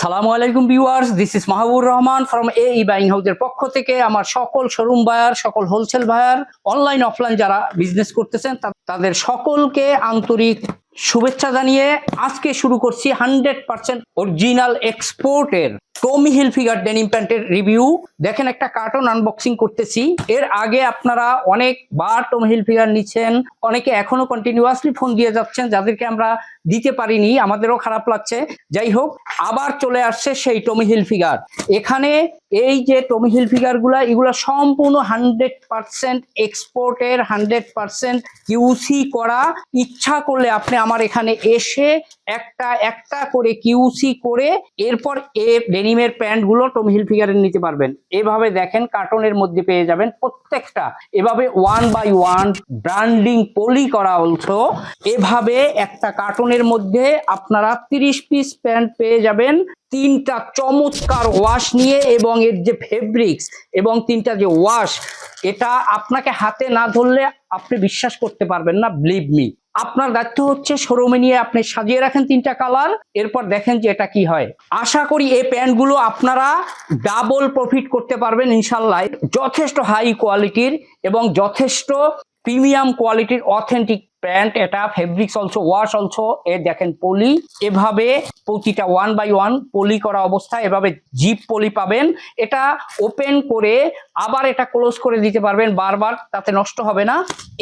সালামু আলাইকুম viewers this is Mahbubur Rahman from A E buying হাউসের পক্ষ থেকে আমার সকল শোরুম বায়ার সকল হোলসেল বায়ার অনলাইন অফলাইন যারা বিজনেস করতেছেন তাদের সকলকে আন্তরিক শুভেচ্ছা জানিয়ে আজকে শুরু করছি হান্ড্রেড পার্সেন্ট অরিজিনাল এক্সপোর্টের টমি হিল ফিগার ডেনিম প্যান্টের রিভিউ দেখেন একটা কার্টন আনবক্সিং করতেছি। এর আগে আপনারা অনেকবার টমি হিল ফিগার নিচ্ছেন, অনেকে এখনও কন্টিনিউয়াসলি ফোন দিয়ে যাচ্ছেন, যাদেরকে আমরা দিতে পারিনি, আমাদেরও খারাপ লাগছে। যাই হোক, আবার চলে আসছে সেই টমি হিল ফিগার এখানে এই যে টমি হিল ফিগারগুলা এগুলো সম্পূর্ণ হান্ড্রেড পার্সেন্ট এক্সপোর্টের হান্ড্রেড পার্সেন্ট কিউসি করা। ইচ্ছা করলে আপনি আমার এখানে এসে একটা একটা করে কিউসি করে এরপর এ ডেনিমের প্যান্টগুলো টমি হিল ফিগারের নিতে পারবেন। এভাবে দেখেন কার্টনের মধ্যে পেয়ে যাবেন প্রত্যেকটা। এভাবে one by one branding poly করা অলসো এভাবে একটা কার্টনের মধ্যে আপনারা তিরিশ পিস প্যান্ট পেয়ে যাবেন। তিনটা চমৎকার ওয়াশ নিয়ে এবং এর যে ফেব্রিক্স এবং তিনটা যে ওয়াশ এটা আপনাকে হাতে না ধরলে আপনি বিশ্বাস করতে পারবেন না বিলিভ মি আপনার দায়িত্ব হচ্ছে শোরুমে নিয়ে আপনি সাজিয়ে রাখেন তিনটা কালার এরপর দেখেন যে এটা কি হয়। আশা করি এই প্যান্টগুলো আপনারা ডাবল প্রফিট করতে পারবেন ইনশাল্লাহ যথেষ্ট হাই কোয়ালিটির এবং যথেষ্ট প্রিমিয়াম কোয়ালিটির অথেন্টিক প্যান্ট, এটা ফেব্রিক্স অলসো ওয়াশ অলসো এ দেখেন পলি। এভাবে প্রতিটা ওয়ান বাই ওয়ান পলি করা অবস্থা এভাবে জিপ পলি পাবেন। এটা ওপেন করে আবার এটা ক্লোজ করে দিতে পারবেন বারবার, তাতে নষ্ট হবে না।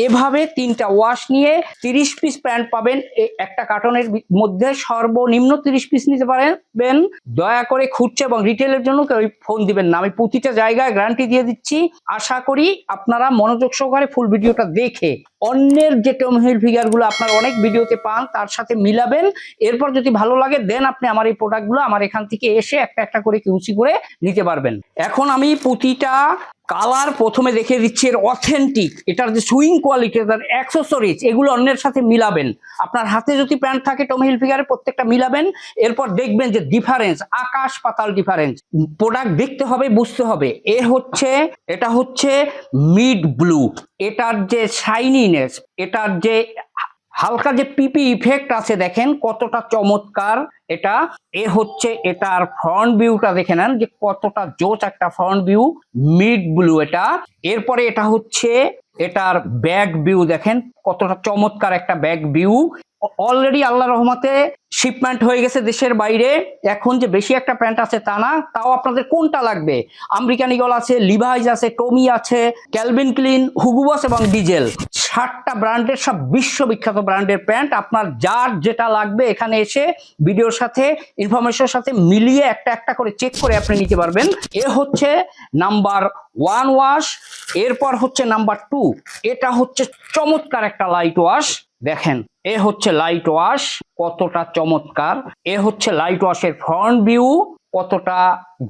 এভাবে তিনটা ওয়াশ নিয়ে তিরিশ পিস প্যান্ট পাবেন। একটা কার্টনের মধ্যে সর্বনিম্ন তিরিশ পিস নিতে পারবেন। দয়া করে খুঁজছে এবং রিটেলের জন্য কেউ ফোন দিবেন না। আমি প্রতিটা জায়গায় গ্যারান্টি দিয়ে দিচ্ছি। আশা করি আপনারা মনোযোগ সহকারে ফুল ভিডিওটা দেখে অন্যের যে টমহিল ফিগারগুলো আপনার অনেক ভিডিওতে পান, তার সাথে মিলাবেন। এরপর যদি ভালো লাগে দেন আপনি আমার এই প্রোডাক্টগুলো আমার এখান থেকে এসে একটা একটা করে কিউসি করে নিতে পারবেন। এখন আমি প্রতিটা কালার প্রথমে দেখে দিচ্ছি, এর অথেন্টিক এটার যে সুইং কোয়ালিটি তার অ্যাক্সেসরিজ এগুলো অন্যের সাথে মিলাবেন। আপনার হাতে যদি প্যান্ট থাকে টমহিল ফিগারে প্রত্যেকটা মিলাবেন। এরপর দেখবেন যে ডিফারেন্স আকাশ পাতাল ডিফারেন্স প্রোডাক্ট দেখতে হবে, বুঝতে হবে। এ হচ্ছে, এটা হচ্ছে মিড ব্লু এটার যে শাইনিনেস এটার যে হালকা যে পিপি ইফেক্ট আছে, দেখেন কতটা চমৎকার। এটা, এ হচ্ছে এটার ফ্রন্ট ভিউটা দেখে নেন যে কতটা জোচ একটা ফ্রন্ট ভিউ মিড ব্লু এটা। এরপরে এটা হচ্ছে এটার ব্যাক ভিউ দেখেন, কতটা চমৎকার একটা ব্যাক ভিউ অলরেডি আল্লাহ রহমতে শিপমেন্ট হয়ে গেছে দেশের বাইরে। এখন যে বেশি একটা প্যান্ট আছে তা না, তাও আপনাদের কোনটা লাগবে? আমেরিকান ইগল আছে লিভাইজ আছে টমি আছে ক্যালভিন ক্লিন হুগুবস এবং ডিজেল ষাটটা ব্র্যান্ডের, সব বিশ্ববিখ্যাত ব্র্যান্ডের প্যান্ট আপনার যার যেটা লাগবে এখানে এসে ভিডিওর সাথে ইনফরমেশনের সাথে মিলিয়ে একটা একটা করে চেক করে আপনি নিতে পারবেন। এ হচ্ছে নাম্বার ওয়ান ওয়াশ এরপর হচ্ছে নাম্বার টু এটা হচ্ছে চমৎকার একটা লাইট ওয়াশ দেখেন। এ হচ্ছে লাইট ওয়াশ কতটা চমৎকার। এ হচ্ছে লাইট ওয়াশের ফ্রন্ট ভিউ কতটা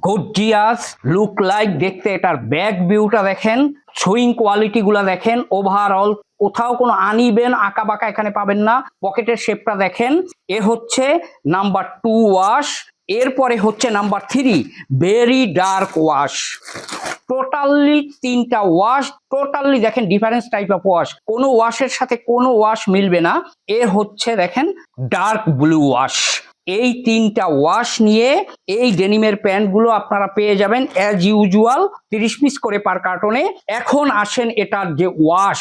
গর্জিয়াস লুক লাইক দেখতে এটার ব্যাক ভিউটা দেখেন সুইং কোয়ালিটি গুলা দেখেন। ওভারঅল কোথাও কোনো আনিবেন আঁকা বাঁকা এখানে পাবেন না পকেটের শেপটা দেখেন। এ হচ্ছে নাম্বার টু ওয়াশ এরপরে হচ্ছে number three very dark wash totally তিনটা ওয়াশ টোটালি দেখেন ডিফারেন্স টাইপ অফ ওয়াশ কোনো ওয়াশের সাথে কোনো ওয়াশ মিলবে না। এ হচ্ছে দেখেন ডার্ক ব্লু ওয়াশ এই তিনটা ওয়াশ নিয়ে এই ডেনিমের প্যান্টগুলো আপনারা পেয়ে যাবেন অ্যাজ ইউজুয়াল তিরিশ পিস করে পার কার্টনে এখন আসেন এটার যে ওয়াশ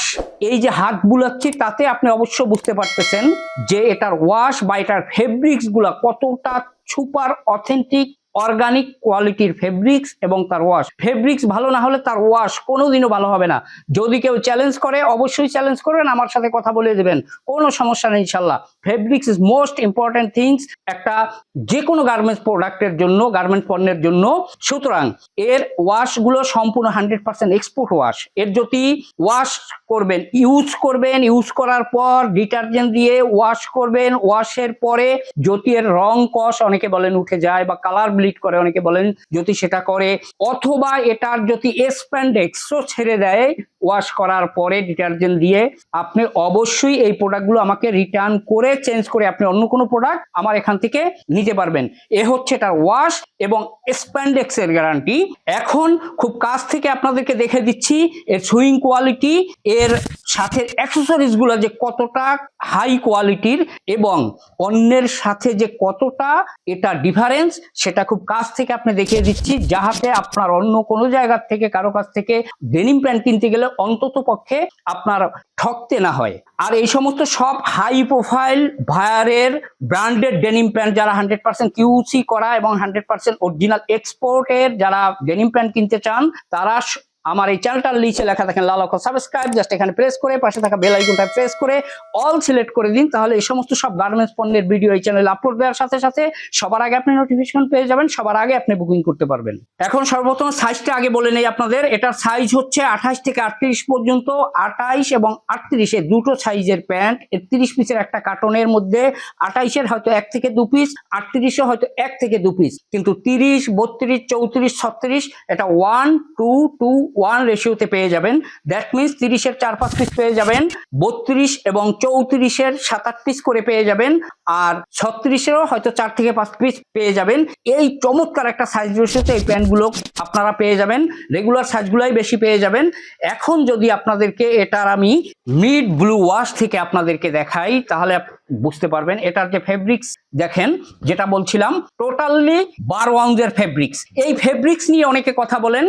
এই যে হাত বুলাচ্ছি, তাতে আপনি অবশ্য বুঝতে পারতেছেন যে এটার ওয়াশ বা এটার ফেব্রিক্সগুলা কতটা সুপার অথেন্টিক অর্গানিক কোয়ালিটির ফেব্রিক্স এবং তার ওয়াশ ফেব্রিক্স ভালো না হলে তার ওয়াশ কোনোদিনও ভালো হবে না। যদি কেউ চ্যালেঞ্জ করে, অবশ্যই চ্যালেঞ্জ করবেন, আমার সাথে কথা বলে দেবেন। কোনো সমস্যা নেই ইনশাল্লাহ fabrics is most important things একটা যে কোনো গার্মেন্টস প্রোডাক্টের জন্য গার্মেন্ট পণ্যের জন্য। সুতরাং, এর ওয়াশগুলো সম্পূর্ণ হান্ড্রেড পার্সেন্ট এক্সপোর্ট ওয়াশ এর যদি ওয়াশ করবেন ইউজ করবেন ইউজ করার পর ডিটারজেন্ট দিয়ে ওয়াশ করবেন ওয়াশের পরে যদি এর রং কষ, অনেকে বলেন উঠে যায় বা কালার ব্লিড করে, অনেকে বলেন যদি সেটা করে, অথবা এটার যদি এক্সপ্যান্ডেক্সও ছেড়ে দেয় ওয়াশ করার পরে ডিটারজেন্ট দিয়ে, আপনি অবশ্যই এই প্রোডাক্টগুলো আমাকে রিটার্ন করে চেঞ্জ করে আপনি অন্য কোনো প্রোডাক্ট আমার এখান থেকে নিতে পারবেন। এ হচ্ছে এটার ওয়াশ এবং স্প্যান্ডেক্স এর গ্যারান্টি এখন খুব কাছ থেকে আপনাদেরকে দেখে দিচ্ছি, এর সুইং কোয়ালিটি এর সাথে অ্যাক্সেসরিজগুলো যে কতটা হাই কোয়ালিটির এবং অন্যের সাথে যে কতটা এটা ডিফারেন্স সেটা খুব কাছ থেকে আপনি দেখিয়ে দিচ্ছি, যাহাতে আপনার অন্য কোনো জায়গার থেকে, কারও কাছ থেকে ডেনিম প্যান্ট কিনতে গেলে অন্তত পক্ষে আপনার ঠকতে না হয়। আর এই সমস্ত সব হাই প্রোফাইল ভায়ারের ব্র্যান্ডেড ডেনিম প্যান্ট যারা হান্ড্রেড পার্সেন্ট কিউসি করা এবং হান্ড্রেড পার্সেন্ট অরিজিনাল এক্সপোর্টের যারা ডেনিম প্যান্ট কিনতে চান, তারা আমার এই চ্যানেলটার নিচে লেখা থাকেন লাল অক্ষর সাবস্ক্রাইব জাস্ট এখানে প্রেস করে, পাশে থাকা বেল আইকনটা প্রেস করে অল সিলেক্ট করে দিন, তাহলে এই সমস্ত সব গার্মেন্টস পণ্যের ভিডিও এই চ্যানেলে আপলোড দেওয়ার সাথে সাথে সবার আগে আপনি নোটিফিকেশন পেয়ে যাবেন, সবার আগে আপনি বুকিং করতে পারবেন। এখন সর্বপ্রথম সাইজটা আগে বলে নেই আপনাদের, এটার সাইজ হচ্ছে আঠাশ থেকে আটত্রিশ পর্যন্ত আঠাইশ এবং আটত্রিশে দুটো সাইজের প্যান্ট তিরিশ পিসের একটা কার্টনের মধ্যে, আঠাইশের হয়তো এক থেকে দু পিস আটত্রিশে হয়তো এক থেকে দু পিস কিন্তু তিরিশ, বত্রিশ, চৌত্রিশ, ছত্রিশ, এটা ওয়ান টু টু ওয়ান রেশিওতে পেয়ে যাবেন। দ্যাট মিনস তিরিশের চার পাঁচ পিস পেয়ে যাবেন। বত্রিশ এবং চৌত্রিশের সাত আট পিস করে পেয়ে যাবেন। আর ছত্রিশেরও হয়তো চার থেকে পাঁচ পিস পেয়ে যাবেন। এই চমৎকার একটা সাইজ রেশিওতে এই প্যান্টগুলো আপনারা পেয়ে যাবেন। রেগুলার সাইজগুলোই বেশি পেয়ে যাবেন। এখন যদি আপনাদেরকে এটার আমি মিড ব্লু ওয়াশ থেকে আপনাদেরকে দেখাই, তাহলে বুঝতে পারবেন। এটার যে ফেব্রিক্স দেখেন, যেটা বলছিলাম টোটালি বারো আউন্সের ফেব্রিক্স এই ফেব্রিক্স নিয়ে অনেকে কথা বলেন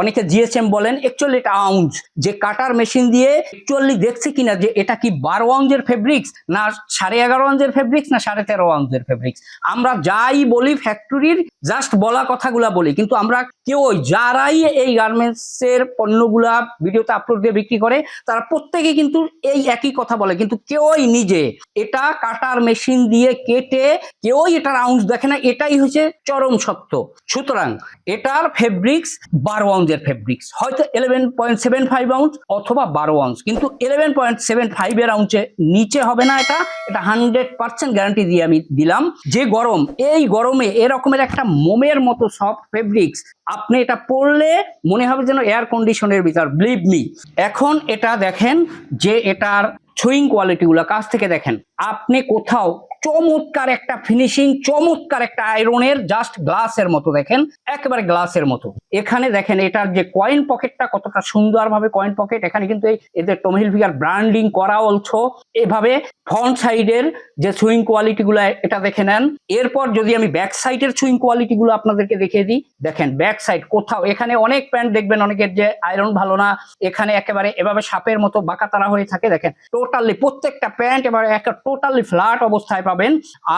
অনেকে জিএসএম বলেন একচুয়ালি এটা আউন্স যে কাটার মেশিন দিয়ে একচুয়ালি দেখছে কিনা যে এটা কি বারো আউন্সের ফেব্রিক্স না সাড়ে এগারো আউন্সের ফেব্রিক্স না সাড়ে তেরো আউন্সের ফেব্রিক্স আমরা যাই বলি ফ্যাক্টরির জাস্ট বলা কথাগুলা বলি, কিন্তু আমরা কেউ যারাই এই গার্মেন্টস এর পণ্যগুলা ভিডিওতে আপলোড দিয়ে বিক্রি করে, তারা প্রত্যেকে কিন্তু এই একই কথা বলে। কিন্তু কেউই নিজে এটা কাটার মেশিন দিয়ে কেটে কেউই এটার আউন্স দেখে না, এটাই হচ্ছে চরম সত্য সুতরাং এটার ফেব্রিক্স বারো আউন্সের ফেব্রিক্স হয়তো eleven point seven five ounce অথবা বারো আউন্স কিন্তু ইলেভেন পয়েন্ট সেভেন ফাইভের আউন্সে নিচে হবে না এটা এটা হান্ড্রেড পার্সেন্ট গ্যারান্টি দিয়ে আমি দিলাম। যে গরম, এই গরমে এরকমের একটা মোমের মতো সফট ফেব্রিক্স আপনি এটা পড়লে মনে হবে যেন এয়ার কন্ডিশনের ভিতর ব্লিভ মি এখন এটা দেখেন যে এটার সুইং কোয়ালিটিগুলো কাছ থেকে দেখেন। আপনি কোথাও চমৎকার একটা ফিনিশিং চমৎকার একটা আয়রনের জাস্ট গ্লাসের মতো দেখেন, একেবারে গ্লাসের মতো। এখানে দেখেন এটার যে কয়েন পকেটটা কতটা সুন্দরভাবে কয়েন পকেট এখানে কিন্তু এদের টমহিল ফিগার ব্র্যান্ডিং করা অলছো। এভাবে ফ্রন্ট সাইডের যে সুইং কোয়ালিটি গুলো, এটা দেখে নেন। এরপর যদি আমি ব্যাক সাইডের সুইং কোয়ালিটি গুলো আপনাদেরকে দেখিয়ে দিই, দেখেন ব্যাক সাইড কোথাও, এখানে অনেক প্যান্ট দেখবেন, অনেকের যে আয়রন ভালো না, এখানে একেবারে এভাবে সাপের মতো বাঁকা তারা হয়ে থাকে, দেখেন। টোটালি প্রত্যেকটা প্যান্ট এবারে একটা টোটালি ফ্ল্যাট অবস্থায় পাবেন।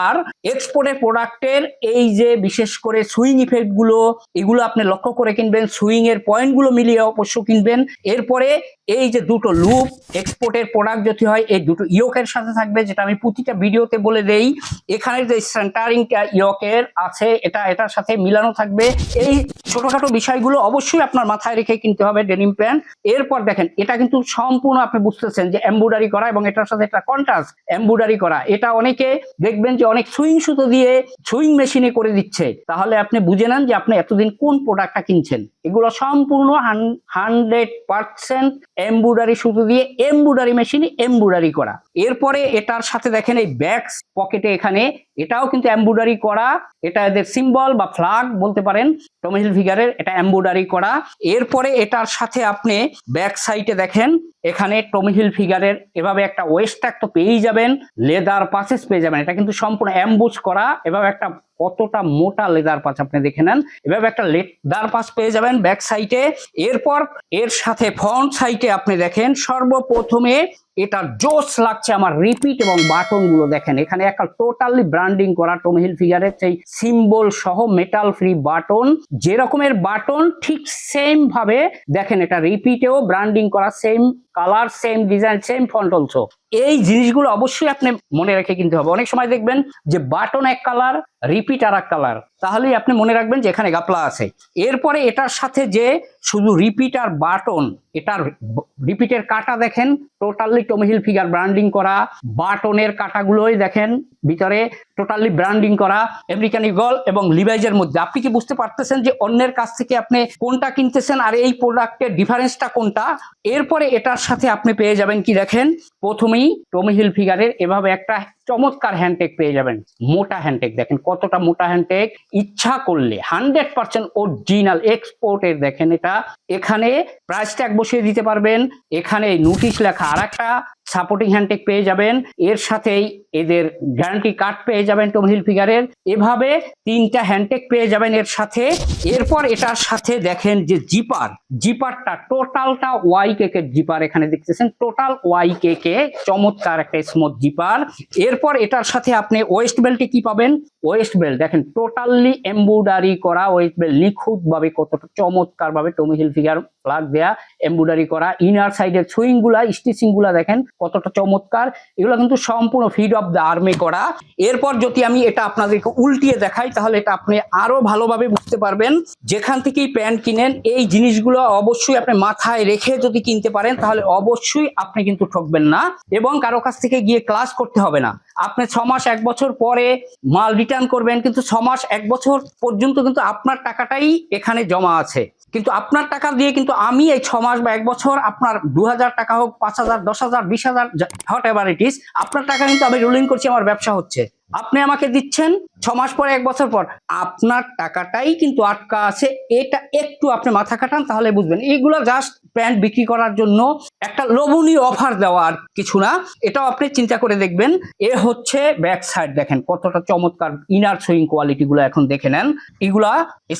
আর এক্সপোর্টের প্রোডাক্টের এই যে বিশেষ করে সুইং ইফেক্টগুলো, এগুলো আপনি লক্ষ্য করে কিনবেন। সুইং এর পয়েন্টগুলো মিলিয়ে অবশ্য কিনবেন। এরপরে এই যে দুটো লুপ এক্সপোর্টের প্রোডাক্ট যদি হয়, এই দুটো ইয়কের সাথে থাকবে, যেটা আমি প্রতিটা ভিডিওতে বলে দেই। এখানে যে সেন্টারিংটা ইয়কের আছে, এটা, এটার সাথে মিলানো থাকবে। এই ছোটখাটো বিষয়গুলো অবশ্যই আপনার মাথায় রেখে কিনতে হবে ডেনিম প্যান্ট এরপর দেখেন, এটা কিন্তু সম্পূর্ণ আপনি বুঝতেছেন যে এমব্রয়ডারি করা এবং এটার সাথে একটা কন্ট্রাস্ট এম্বুডারি করা। এটা অনেকে দেখবেন যে অনেক সুইং সুতো দিয়ে সুইং মেশিনে করে দিচ্ছে। তাহলে আপনি বুঝে নেন যে আপনি এতদিন কোন প্রোডাক্টটা কিনছেন। এগুলো সম্পূর্ণ হান্ড্রেড পার্সেন্ট এম্বুডারি সুতো দিয়ে এম্বুডারি মেশিনে এম্বুডারি করা। এরপরে এটার সাথে দেখেন এই ব্যাক পকেটে এখানে এটাও কিন্তু এমব্রয়ডারি করা, এটা এদের সিম্বল বা ফ্লাগ বলতে পারেন টমেশিল ফিগারের এটা এমব্রয়ডারি করা। এরপরে এটার সাথে আপনি ব্যাক সাইডে দেখেন, এখানে টমিহিল ফিগারের এভাবে একটা ওয়েস্টাক তো পেয়েই যাবেন লেদার পাসেস পেয়ে যাবেন, এটা কিন্তু সম্পূর্ণ অ্যাম্বুজ করা, এভাবে একটা কতটা মোটা লেদার পাস আপনি দেখে নেন। এভাবে একটা লেদার পাস পেয়ে যাবেন ব্যাক সাইডে এরপর এর সাথে ফ্রন্ট সাইডে আপনি দেখেন, সর্বপ্রথমে এটা জোস লাগছে আমার রিপিট এবং বাটনগুলো দেখেন। এখানে একটা টোটালি ব্র্যান্ডিং করা টমহিল ফিগারের সেই সিম্বল সহ মেটাল ফ্রি বাটন যে রকমের বাটন ঠিক সেম ভাবে দেখেন এটা রিপিটেও ব্র্যান্ডিং করা same colour same design same font also এই জিনিসগুলো অবশ্যই আপনি মনে রেখে কিনতে হবে। অনেক সময় দেখবেন যে বাটন এক কালার রিপিট আর এক কালার তাহলেই আপনি মনে রাখবেন যে এখানে গাপলা আছে। এরপরে এটার সাথে যে শুধু রিপিট আর বাটন এটার রিপিটের কাটা দেখেন টোটালি টমিহিল ফিগার ব্র্যান্ডিং করা বাটনের কাটাগুলোই দেখেন, ভিতরে টোটালি ব্র্যান্ডিং করা আমেরিকান ইগল এবং লিভাইজের মধ্যে। আপনি কি বুঝতে পারতেছেন যে অন্যের কাছ থেকে আপনি কোনটা কিনতেছেন আর এই প্রোডাক্টের ডিফারেন্সটা কোনটা? এরপরে এটার সাথে আপনি পেয়ে যাবেন কি দেখেন? প্রথমেই টমিহিল ফিগারের এভাবে একটা চমৎকার হ্যান্ডটেক পেয়ে যাবেন। মোটা হ্যান্ডটেক দেখেন, কতটা মোটা হ্যান্ডটেক ইচ্ছা করলে হান্ড্রেড পার্সেন্ট অরিজিনাল এক্সপোর্টের দেখেন এটা, এখানে প্রাইস ট্যাগ বসিয়ে দিতে পারবেন, এখানে নোটিশ লেখা আর একটা সাপোর্টিং হ্যান্ডটেক পেয়ে যাবেন। এর সাথেই এদের গ্যারান্টি কার্ড পেয়ে যাবেন টমহিল ফিগারের এভাবে তিনটা হ্যান্ডটেক পেয়ে যাবেন এর সাথে। এরপর এটার সাথে দেখেন যে জিপার জিপারটা টোটালটা ওয়াই কেকের জিপার এখানে দেখতেছেন। টোটাল ওয়াই কেকে চমৎকার একটা স্মুথ জিপার এরপর এটার সাথে আপনি ওয়েস্ট বেল্টে কি পাবেন? ওয়েস্ট বেল্ট দেখেন টোটালি এমব্রয়ডারি করা ওয়েস্ট বেল্ট নিখুঁত ভাবে কতটা চমৎকার ভাবে টমিহিল ফিগার ফ্লাগ দেয়া এমব্রয়ডারি করা ইনার সাইডের সুইংগুলা স্টিচিংগুলা দেখেন কতটা চমৎকার। এগুলো কিন্তু সম্পূর্ণ ফিড অফ দ্য আর্মি করা। এরপর যদি আমি এটা আপনাদেরকে উল্টিয়ে দেখাই, তাহলে এটা আপনি আরও ভালোভাবে বুঝতে পারবেন। যেখান থেকেই প্যান্ট কিনেন, এই জিনিসগুলো অবশ্যই আপনি মাথায় রেখে যদি কিনতে পারেন, তাহলে অবশ্যই আপনি কিন্তু ঠকবেন না এবং কারও কাছ থেকে গিয়ে ক্লাস করতে হবে না। আপনি ছ মাস, এক বছর পরে মাল রিটার্ন করবেন, কিন্তু ছ মাস, এক বছর পর্যন্ত কিন্তু আপনার টাকাটাই এখানে জমা আছে। কিন্তু আপনার টাকা দিয়ে কিন্তু আমি এই ছ মাস বা এক বছর আপনার দু হাজার টাকা হোক, পাঁচ হাজার, দশ হাজার, বিশ হাজার হট এভার ইট ইস আপনার টাকা কিন্তু আমি রুলিং করছি, আমার ব্যবসা হচ্ছে। আপনি আমাকে দিচ্ছেন ছ মাস পরে, এক বছর পর, আপনার টাকাটাই কিন্তু আটকা আছে, এটা একটু আপনি মাথা কাটান তাহলে বুঝবেন। এইগুলো জাস্ট প্যান্ট বিক্রি করার জন্য একটা লোভনীয় অফার দেওয়ার কিছু না। এটাও আপনি চিন্তা করে দেখবেন। এ হচ্ছে ব্যাক সাইড দেখেন, কতটা চমৎকার ইনার সুইং কোয়ালিটি গুলো এখন দেখে নেন। এগুলা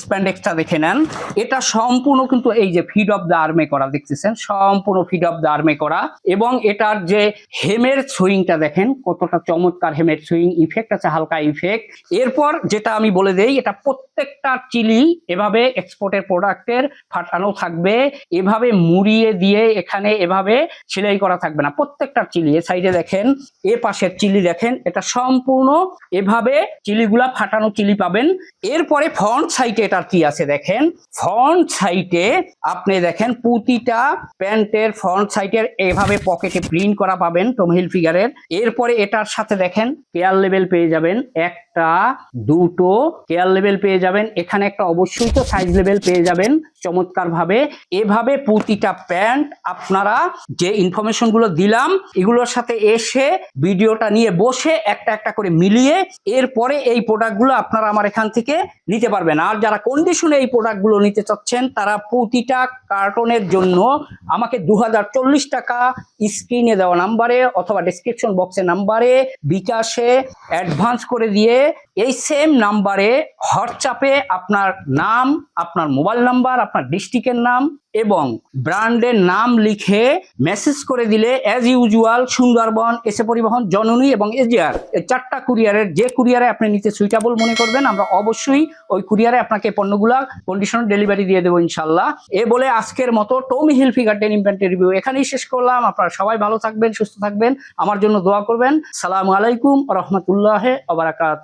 স্প্যান্ডেক্সটা দেখে নেন। এটা সম্পূর্ণ কিন্তু এই যে ফিড অফ দ্য আর্মে করা দেখতেছেন, সম্পূর্ণ ফিড অফ দ্য আর্মে করা। এবং এটার যে হেমের সুইংটা দেখেন, কতটা চমৎকার হেমের সুইং ইফেক্ট আছে হালকা ইফেক্ট এরপর যেটা আমি বলে দেই, এটা প্রত্যেকটা চিলি এভাবে এক্সপোর্টের প্রোডাক্টের ফাটানো থাকবে। এভাবে মুড়িয়ে দিয়ে এখানে এভাবে সেলাই করা থাকবে না। প্রত্যেকটা চিলি, এ সাইডে দেখেন, এ পাশের চিলি দেখেন, এটা সম্পূর্ণ এভাবে চিলিগুলা ফাটানো চিলি পাবেন। এরপরে ফ্রন্ট সাইডে এটার কি আছে দেখেন? ফ্রন্ট সাইডে আপনি দেখেন, প্রতিটা প্যান্টের ফ্রন্ট সাইডের এভাবে পকেটে প্রিন্ট করা পাবেন টমহিল ফিগারের এরপরে এটার সাথে দেখেন কেয়ার লেভেল পেয়ে যাবেন। একটা, দুটো কেয়ার লেভেল পেয়ে যাবেন। এখানে একটা অবশ্যই তো সাইজ লেভেল পেয়ে যাবেন। চমৎকার ভাবে এভাবে প্রতিটা প্যান্ট আপনারা যে ইনফরমেশনগুলো দিলাম, এগুলোর সাথে এসে ভিডিওটা নিয়ে বসে একটা একটা করে মিলিয়ে এরপরে এই প্রোডাক্টগুলো আপনারা আমার এখান থেকে নিতে পারবেন। আর যারা কন্ডিশনে এই প্রোডাক্টগুলো নিতে চাচ্ছেন, তারা প্রতিটা কার্টনের জন্য আমাকে দু হাজার চল্লিশ টাকা স্ক্রিনে দেওয়া নাম্বারে অথবা ডিসক্রিপশন বক্সের নাম্বারে বিকাশে অ্যাডভান্স করে দিয়ে এই সেম নাম্বারে হোয়াটসঅ্যাপে আপনার নাম, আপনার মোবাইল নাম্বার আপনার ডিস্ট্রিক্টের নাম এবং ব্র্যান্ডের নাম লিখে মেসেজ করে দিলে অ্যাজ ইউজুয়াল সুন্দরবন, এসে পরিবহন, জননী এবং এজিআর, এই চারটা কুরিয়ারের যে কুরিয়ারে আপনি নিতে সুইটেবল মনে করবেন, আমরা অবশ্যই ওই কুরিয়ারে আপনাকে পণ্যগুলা কন্ডিশন ডেলিভারি দিয়ে দেবো ইনশাল্লাহ এ বলে আজকের মতো টমি হিল ফিগার টেন ইভেন্টের রিভিউ এখানেই শেষ করলাম। আপনারা সবাই ভালো থাকবেন, সুস্থ থাকবেন, আমার জন্য দোয়া করবেন। সালামু আলাইকুম রহমতুল্লাহ আবরাকাত